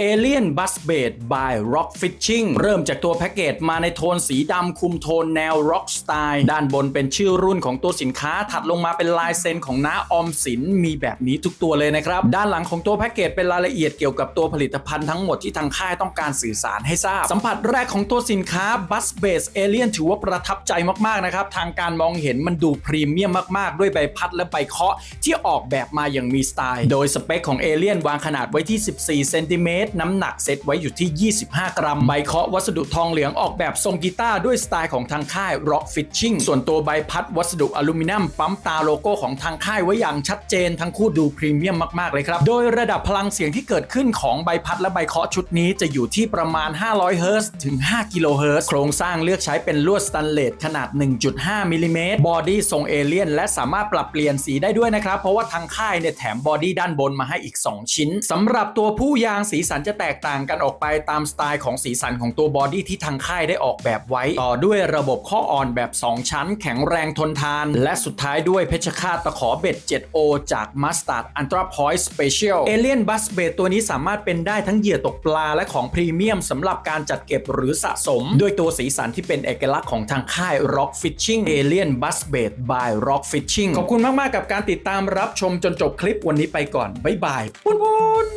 Alien Bus Bait by Rock Fishing เริ่มจากตัวแพ็กเกจมาในโทนสีดำคุมโทนแนว Rock Style ด้านบนเป็นชื่อรุ่นของตัวสินค้าถัดลงมาเป็นลายเซ็นของน้าออมสินมีแบบนี้ทุกตัวเลยนะครับ ด้านหลังของตัวแพ็กเกจเป็นรายละเอียดเกี่ยวกับตัวผลิตภัณฑ์ทั้งหมดที่ทางค่ายต้องการสื่อสารให้ทราบ สัมผัสแรกของตัวสินค้า Bus Base Alien ถือว่าประทับใจมากๆนะครับทางการมองเห็นมันดูพรีเมียมมากๆ ด้วยใบพัดและใบเคาะที่ออกแบบมาอย่างมีสไตล์ โดยสเปคของ Alien วางขนาดไว้ที่ 14เซนติเมตรน้ำหนักเซตไว้อยู่ที่ 25 กรัม ใบเคาะวัสดุทองเหลืองออกแบบทรงกีตาร์ด้วยสไตล์ของทางค่าย Rock Fishing ส่วนตัวใบพัดวัสดุอลูมิเนียมปั๊มตาโลโก้ของทางค่ายไว้อย่างชัดเจน ทั้งคู่ดูพรีเมียมมากๆเลยครับ โดยระดับพลังเสียงที่เกิดขึ้นของใบพัดและใบเคาะชุดนี้จะอยู่ที่ประมาณ 500 เฮิร์ตซ์ถึง 5 กิโลเฮิร์ตซ์โครงสร้างเลือกใช้เป็นลวดสแตนเลสขนาด 1.5 มิลลิเมตรบอดี้ทรงเอเลี่ยนและสามารถปรับเปลี่ยนสีได้ด้วยนะครับ เพราะว่าทางค่ายเนี่ยแถมบอดี้ด้านบนมาให้อีก 2 ชิ้นสำหรับตัวผู้ยางสีสันจะแตกต่างกันออกไปตามสไตล์ของสีสันของตัวบอดี้ที่ทางค่ายได้ออกแบบไว้ ต่อด้วยระบบข้ออ่อนแบบ 2 ชั้น แข็งแรงทนทาน และสุดท้ายด้วยเพชรฆาตตะขอเบ็ด 7O จาก Mustard Ultra Point Special Alien Bus Bait ตัวนี้สามารถเป็นได้ทั้งเหยื่อตกปลาและของพรีเมียมสำหรับการจัดเก็บหรือสะสม ด้วยตัวสีสันที่เป็นเอกลักษณ์ของทางค่าย Rock Fishing Alien Bus Bait by Rock Fishing ขอบคุณมาก ๆ กับการติดตามรับชมจนจบคลิปวันนี้ไปก่อน บ๊ายบายปุ้นปุ้น